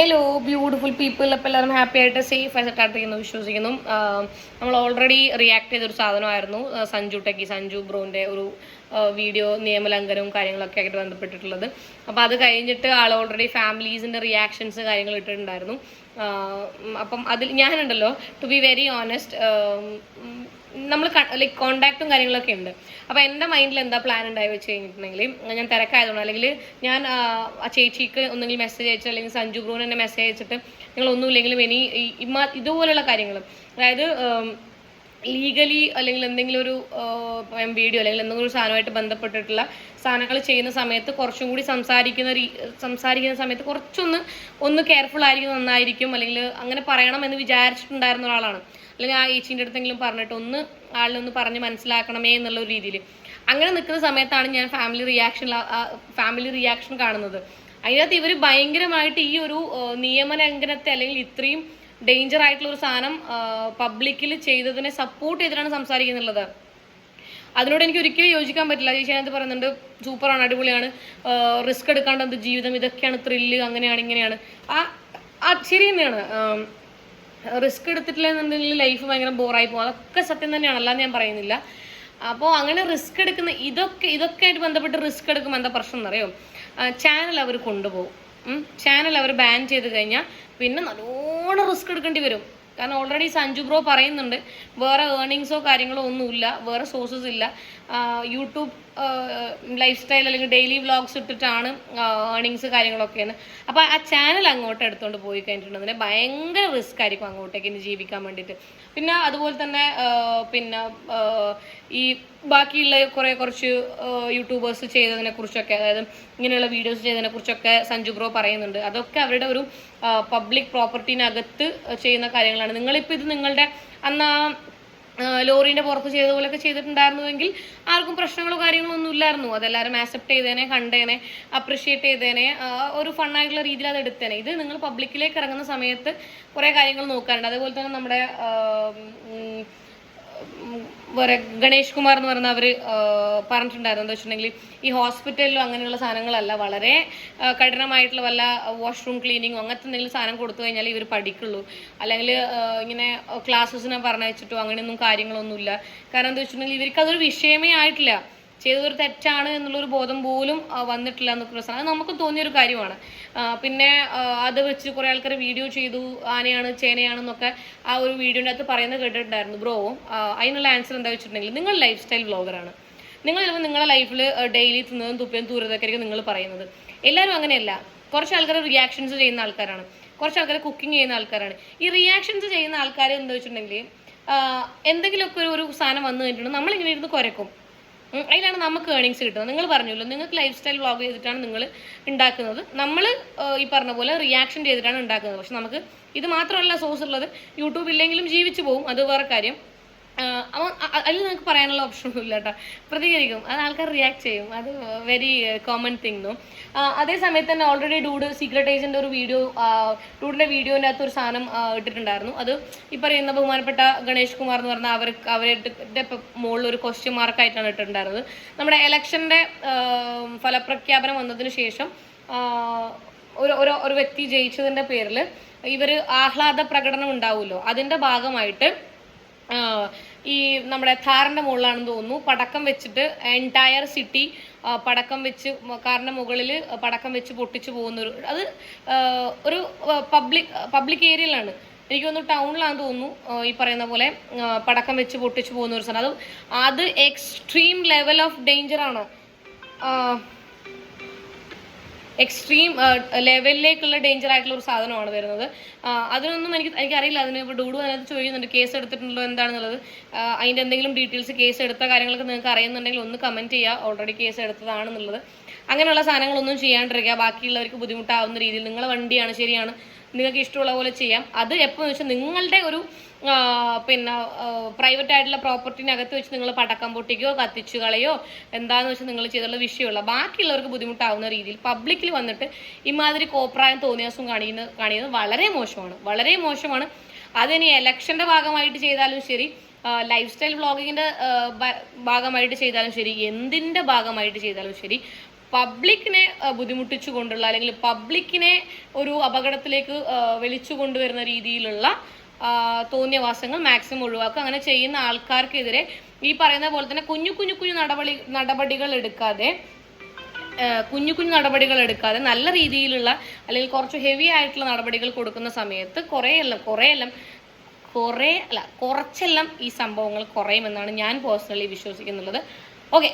Hello beautiful people അപ്പോൾ എല്ലാവരും happy ആയിട്ട് സേഫ് ആയിട്ട് ആയിട്ടിരിക്കുന്നു വിശ്വസിക്കുന്നു. നമ്മൾ ഓൾറെഡി റിയാക്ട് ചെയ്തൊരു സാധനമായിരുന്നു സഞ്ജു ടെക്കി സഞ്ജു ബ്രോന്റെ ഒരു വീഡിയോ നിയമലംഘനവും കാര്യങ്ങളൊക്കെ ആയിട്ട് ബന്ധപ്പെട്ടിട്ടുള്ളത്. അപ്പോൾ അത് കഴിഞ്ഞിട്ട് ആൾ ഓൾറെഡി ഫാമിലീസിന്റെ റിയാക്ഷൻസ് കാര്യങ്ങൾ ഇട്ടിട്ടുണ്ടായിരുന്നു. അപ്പം അതിൽ ഞാനുണ്ടല്ലോ ടു ബി വെരി ഓണസ്റ്റ് നമ്മൾ ലൈക്ക് കോണ്ടാക്റ്റും കാര്യങ്ങളൊക്കെ ഉണ്ട്. അപ്പോൾ എന്റെ മൈൻഡിൽ എന്താ പ്ലാൻ ഉണ്ടായി വെച്ച് കഴിഞ്ഞിട്ടുണ്ടെങ്കിൽ ഞാൻ തിരക്കായതുകൊണ്ട് അല്ലെങ്കിൽ ഞാൻ ആ, ചേച്ചിക്ക് ഒന്നെങ്കിൽ മെസ്സേജ് അയച്ചിട്ട് അല്ലെങ്കിൽ സഞ്ജു ബ്രൂന് എന്നെ മെസ്സേജ് അയച്ചിട്ട് നിങ്ങൾ ഒന്നുമില്ലെങ്കിലും ഇനി ഇമാ ഇതുപോലുള്ള കാര്യങ്ങൾ. അതായത് ലീഗലി അല്ലെങ്കിൽ എന്തെങ്കിലും ഒരു വീഡിയോ അല്ലെങ്കിൽ എന്തെങ്കിലും ഒരു സാധനമായിട്ട് ബന്ധപ്പെട്ടിട്ടുള്ള സാധനങ്ങൾ ചെയ്യുന്ന സമയത്ത് കുറച്ചും കൂടി സംസാരിക്കുന്ന സംസാരിക്കുന്ന സമയത്ത് കുറച്ചൊന്ന് ഒന്ന് കെയർഫുൾ ആയിരിക്കും നന്നായിരിക്കും അല്ലെങ്കിൽ അങ്ങനെ പറയണം എന്ന് വിചാരിച്ചിട്ടുണ്ടായിരുന്ന ഒരാളാണ്. അല്ലെങ്കിൽ ആ ഏച്ചീന്റെ അടുത്തെങ്കിലും പറഞ്ഞിട്ട് ഒന്ന് ആളിനൊന്ന് പറഞ്ഞ് മനസ്സിലാക്കണമേ എന്നുള്ള ഒരു രീതിയിൽ. അങ്ങനെ നിൽക്കുന്ന സമയത്താണ് ഞാൻ ഫാമിലി റിയാക്ഷൻ ഫാമിലി റിയാക്ഷൻ കാണുന്നത്. അതിനകത്ത് ഇവർ ഭയങ്കരമായിട്ട് ഈ ഒരു നിയമലംഘനത്തെ അല്ലെങ്കിൽ ഇത്രയും ഡേഞ്ചർ ആയിട്ടുള്ള ഒരു സാധനം പബ്ലിക്കിൽ ചെയ്തതിനെ സപ്പോർട്ട് ചെയ്തിട്ടാണ് സംസാരിക്കുന്നുള്ളത്. അതിനോട് എനിക്ക് ഒരിക്കലും യോജിക്കാൻ പറ്റില്ല. ചേച്ചി അതിനകത്ത് പറയുന്നുണ്ട് സൂപ്പറാണ് അടിപൊളിയാണ്. റിസ്ക് എടുക്കാണ്ട് എന്ത് ജീവിതം? ഇതൊക്കെയാണ് ത്രില്ല് അങ്ങനെയാണ് ഇങ്ങനെയാണ്. ആ ആ ശരി തന്നെയാണ്. റിസ്ക് എടുത്തിട്ടില്ലെന്നുണ്ടെങ്കിൽ ലൈഫ് ഭയങ്കര ബോറായി പോകും. അതൊക്കെ സത്യം തന്നെയാണ് അല്ലാന്ന് ഞാൻ പറയുന്നില്ല. അപ്പോൾ അങ്ങനെ റിസ്ക് എടുക്കുന്ന ഇതൊക്കെ ഇതൊക്കെ ആയിട്ട് ബന്ധപ്പെട്ട് റിസ്ക് എടുക്കുമ്പോൾ എന്താ പ്രശ്നം എന്നറിയോ? ചാനൽ അവർ കൊണ്ടുപോകും. ചാനൽ അവർ ബാൻ ചെയ്ത് കഴിഞ്ഞാൽ പിന്നെ നല്ലോണം റിസ്ക് എടുക്കേണ്ടി വരും. കാരണം ഓൾറെഡി സഞ്ജു ബ്രോ പറയുന്നുണ്ട് വേറെ ഏർണിങ്സോ കാര്യങ്ങളോ ഒന്നുമില്ല വേറെ സോഴ്സസ് ഇല്ല. യൂട്യൂബ് ലൈഫ് സ്റ്റൈൽ അല്ലെങ്കിൽ ഡെയിലി വ്ളോഗ്സ് ഇട്ടിട്ടാണ് ഏർണിങ്സ് കാര്യങ്ങളൊക്കെയാണ്. അപ്പോൾ ആ ചാനൽ അങ്ങോട്ട് എടുത്തുകൊണ്ട് പോയി കഴിഞ്ഞിട്ടുണ്ടെങ്കിൽ ഭയങ്കര റിസ്ക് ആയിരിക്കും അങ്ങോട്ടേക്ക് ഇനി ജീവിക്കാൻ വേണ്ടിയിട്ട്. പിന്നെ അതുപോലെ തന്നെ പിന്നെ ഈ ബാക്കിയുള്ള കുറേ കുറച്ച് യൂട്യൂബേഴ്സ് ചെയ്തതിനെ കുറിച്ചൊക്കെ അതായത് ഇങ്ങനെയുള്ള വീഡിയോസ് ചെയ്തതിനെ കുറിച്ചൊക്കെ സഞ്ജു ബ്രോ പറയുന്നുണ്ട്. അതൊക്കെ അവരുടെ ഒരു പബ്ലിക് പ്രോപ്പർട്ടിനകത്ത് ചെയ്യുന്ന കാര്യങ്ങളാണ്. നിങ്ങളിപ്പോൾ ഇത് നിങ്ങളുടെ അന്ന് ആ ലോറിന്റെ പുറത്ത് ചെയ്ത പോലെയൊക്കെ ചെയ്തിട്ടുണ്ടായിരുന്നുവെങ്കിൽ ആർക്കും പ്രശ്നങ്ങളോ കാര്യങ്ങളോ ഒന്നും ഇല്ലായിരുന്നു. അതെല്ലാവരും ആക്സെപ്റ്റ് ചെയ്തേനെ കണ്ടേനെ അപ്രിഷിയേറ്റ് ചെയ്തേനെ ഒരു ഫണ്ണായിട്ടുള്ള രീതിയിൽ അത് എടുത്തേനെ. ഇത് നിങ്ങൾ പബ്ലിക്കിലേക്ക് ഇറങ്ങുന്ന സമയത്ത് കുറേ കാര്യങ്ങൾ നോക്കാറുണ്ട്. അതുപോലെ തന്നെ നമ്മുടെ വേറെ ഗണേഷ് കുമാർ എന്ന് പറയുന്ന അവർ പറഞ്ഞിട്ടുണ്ടായിരുന്നു. എന്താ വെച്ചിട്ടുണ്ടെങ്കിൽ ഈ ഹോസ്പിറ്റലിലും അങ്ങനെയുള്ള സാധനങ്ങളല്ല വളരെ കഠിനമായിട്ടുള്ള വല്ല വാഷ്റൂം ക്ലീനിങ്ങോ അങ്ങനത്തെ എന്തെങ്കിലും സാധനം കൊടുത്തു കഴിഞ്ഞാൽ ഇവർ പഠിക്കുള്ളൂ. അല്ലെങ്കിൽ ഇങ്ങനെ ക്ലാസ്സസിനെ പറഞ്ഞയച്ചിട്ടോ അങ്ങനെയൊന്നും കാര്യങ്ങളൊന്നുമില്ല. കാരണം എന്താ വെച്ചിട്ടുണ്ടെങ്കിൽ ഇവർക്ക് അതൊരു വിഷയമേ ആയിട്ടില്ല. ചെയ്തതൊരു തെറ്റാണ് എന്നുള്ളൊരു ബോധം പോലും വന്നിട്ടില്ല എന്നൊക്കെ സാധനം അത് നമുക്ക് തോന്നിയൊരു കാര്യമാണ്. പിന്നെ അത് വെച്ച് കുറേ ആൾക്കാർ വീഡിയോ ചെയ്തു ആനയാണ് ചേനയാണെന്നൊക്കെ ആ ഒരു വീഡിയോന്റെ അകത്ത് പറയുന്നത് കേട്ടിട്ടുണ്ടായിരുന്നു ബ്രോ. അതിനുള്ള ആൻസർ എന്താ വെച്ചിട്ടുണ്ടെങ്കിൽ നിങ്ങൾ ലൈഫ് സ്റ്റൈൽ വ്ളോഗറാണ് നിങ്ങൾ ചിലപ്പോൾ നിങ്ങളുടെ ലൈഫിൽ ഡെയിലി തിന്നതും തുപ്പയും തൂരതൊക്കെയായിരിക്കും നിങ്ങൾ പറയുന്നത്. എല്ലാവരും അങ്ങനെയല്ല. കുറച്ച് ആൾക്കാർ റിയാക്ഷൻസ് ചെയ്യുന്ന ആൾക്കാരാണ്. കുറച്ച് ആൾക്കാർ കുക്കിംഗ് ചെയ്യുന്ന ആൾക്കാരാണ്. ഈ റിയാക്ഷൻസ് ചെയ്യുന്ന ആൾക്കാർ എന്താ വെച്ചിട്ടുണ്ടെങ്കിൽ എന്തെങ്കിലുമൊക്കെ ഒരു- സാധനം വന്നു കഴിഞ്ഞിട്ടുണ്ടെങ്കിൽ നമ്മളിങ്ങനെ ഇരുന്ന് ഉം, അതിലാണ് നമുക്ക് ഏണിങ്സ് കിട്ടുന്നത്. നിങ്ങൾ പറഞ്ഞല്ലോ നിങ്ങൾക്ക് ലൈഫ് സ്റ്റൈൽ വ്ളോഗ് ചെയ്തിട്ടാണ് നിങ്ങൾ ഉണ്ടാക്കുന്നത്. നമ്മൾ ഈ പറഞ്ഞ പോലെ റിയാക്ഷൻ ചെയ്തിട്ടാണ് ഉണ്ടാക്കുന്നത്. പക്ഷെ നമുക്ക് ഇത് മാത്രമല്ല സോഴ്സ് ഉള്ളത്. യൂട്യൂബ് ഇല്ലെങ്കിലും ജീവിച്ചു പോകും. അത് വേറെ കാര്യം. അതിൽ നിങ്ങൾക്ക് പറയാനുള്ള ഓപ്ഷനൊന്നും ഇല്ല കേട്ടോ പ്രതികരിക്കും. അത് ആൾക്കാർ റിയാക്ട് ചെയ്യും. അത് വെരി കോമൺ തിങ് നോ അതേ സമയത്ത് തന്നെ ഓൾറെഡി ഡൂഡ് സീക്രട്ട് ഏജന്റ് ഒരു വീഡിയോ ഡൂഡിന്റെ വീഡിയോന്റെ അകത്ത് ഒരു സാധനം ഇട്ടിട്ടുണ്ടായിരുന്നു. അത് ഈ പറയുന്ന ബഹുമാനപ്പെട്ട ഗണേഷ് കുമാർ എന്ന് പറഞ്ഞ അവർ അവരുടെ മുകളിൽ ഒരു ക്വസ്റ്റ്യൻ മാർക്കായിട്ടാണ് ഇട്ടിട്ടുണ്ടായിരുന്നത്. നമ്മുടെ ഇലക്ഷന്റെ ഫലപ്രഖ്യാപനം വന്നതിന് ശേഷം ഒരു ഒരു ഒരു വ്യക്തി ജയിച്ചതിന്റെ പേരിൽ ഇവർ ആഹ്ലാദ പ്രകടനം ഉണ്ടാവുമല്ലോ. അതിന്റെ ഭാഗമായിട്ട് ഈ നമ്മുടെ ധാറിന്റെ മുകളിലാണെന്ന് തോന്നുന്നു. പടക്കം വെച്ചിട്ട് എന്റയർ സിറ്റി പടക്കം വെച്ച് കാറിന്റെ മുകളിൽ പടക്കം വെച്ച് പൊട്ടിച്ചു പോകുന്നൊരു അത് ഒരു പബ്ലിക് പബ്ലിക് ഏരിയയിലാണ് എനിക്ക് തോന്നുന്നു ടൗണിലാണെന്ന് തോന്നുന്നു ഈ പറയുന്ന പോലെ പടക്കം വെച്ച് പൊട്ടിച്ചു പോകുന്ന ഒരു സ്ഥലം. അത് അത് extreme level of ah extreme ലെവലിലേക്കുള്ള ഡേഞ്ചർ ആയിട്ടുള്ള ഒരു സാധനമാണ് വരുന്നത്. അതിനൊന്നും എനിക്ക് എനിക്കറിയില്ല അതിന് ഇപ്പോൾ ഡൂഡു അതിനകത്ത് ചോദിക്കുന്നുണ്ട് കേസ് എടുത്തിട്ടുണ്ടോ? എന്താണെന്നുള്ളത്? അതിന്റെ എന്തെങ്കിലും ഡീറ്റെയിൽസ് കേസ് എടുത്ത കാര്യങ്ങളൊക്കെ നിങ്ങൾക്ക് അറിയുന്നുണ്ടെങ്കിൽ ഒന്ന് കമന്റ് ചെയ്യുക ഓൾറെഡി കേസ് എടുത്തതാണെന്നുള്ളത്. അങ്ങനെയുള്ള സാധനങ്ങളൊന്നും ചെയ്യാണ്ടിരിക്കുക. ബാക്കിയുള്ളവർക്ക് ബുദ്ധിമുട്ടാവുന്ന രീതിയിൽ നിങ്ങളെ വണ്ടിയാണ് ശരിയാണ്. നിങ്ങൾക്ക് ഇഷ്ടമുള്ള പോലെ ചെയ്യാം. അത് എപ്പോഴെന്ന് വെച്ചാൽ നിങ്ങളുടെ ഒരു പിന്നെ പ്രൈവറ്റ് ആയിട്ടുള്ള പ്രോപ്പർട്ടിനകത്ത് വെച്ച് നിങ്ങൾ പടക്കം പൊട്ടിക്കുകയോ കത്തിച്ചു കളയോ എന്താന്ന് വെച്ചാൽ നിങ്ങൾ ചെയ്തുള്ള വിഷയമുള്ള ബാക്കിയുള്ളവർക്ക് ബുദ്ധിമുട്ടാവുന്ന രീതിയിൽ പബ്ലിക്കിൽ വന്നിട്ട് ഇമാതിരി കോപ്രായം തോന്നിയാസം കാണിക്കുന്ന കാണിക്കുന്നത് വളരെ മോശമാണ്. വളരെ മോശമാണ്. അതിനി ഇലക്ഷന്റെ ഭാഗമായിട്ട് ചെയ്താലും ശരി ലൈഫ് സ്റ്റൈൽ വ്ളോഗിങ്ങിന്റെ ഭാഗമായിട്ട് ചെയ്താലും ശരി എന്തിന്റെ ഭാഗമായിട്ട് ചെയ്താലും ശരി പബ്ലിക്കിനെ ബുദ്ധിമുട്ടിച്ചു കൊണ്ടുള്ള അല്ലെങ്കിൽ പബ്ലിക്കിനെ ഒരു അപകടത്തിലേക്ക് വിളിച്ചു കൊണ്ടുവരുന്ന രീതിയിലുള്ള തോന്നിയവാസങ്ങൾ മാക്സിമം ഒഴിവാക്കുക. അങ്ങനെ ചെയ്യുന്ന ആൾക്കാർക്കെതിരെ ഈ പറയുന്ന പോലെ തന്നെ കുഞ്ഞു കുഞ്ഞു കുഞ്ഞു നടപടി നടപടികൾ എടുക്കാതെ കുഞ്ഞു കുഞ്ഞു നടപടികൾ എടുക്കാതെ നല്ല രീതിയിലുള്ള അല്ലെങ്കിൽ കുറച്ച് ഹെവി ആയിട്ടുള്ള നടപടികൾ കൊടുക്കുന്ന സമയത്ത് കുറേയെല്ലാം കുറേയെല്ലാം കുറേ അല്ല കുറച്ചെല്ലാം ഈ സംഭവങ്ങൾ കുറയുമെന്നാണ് ഞാൻ പേഴ്സണലി വിശ്വസിക്കുന്നുള്ളത്. ഓക്കെ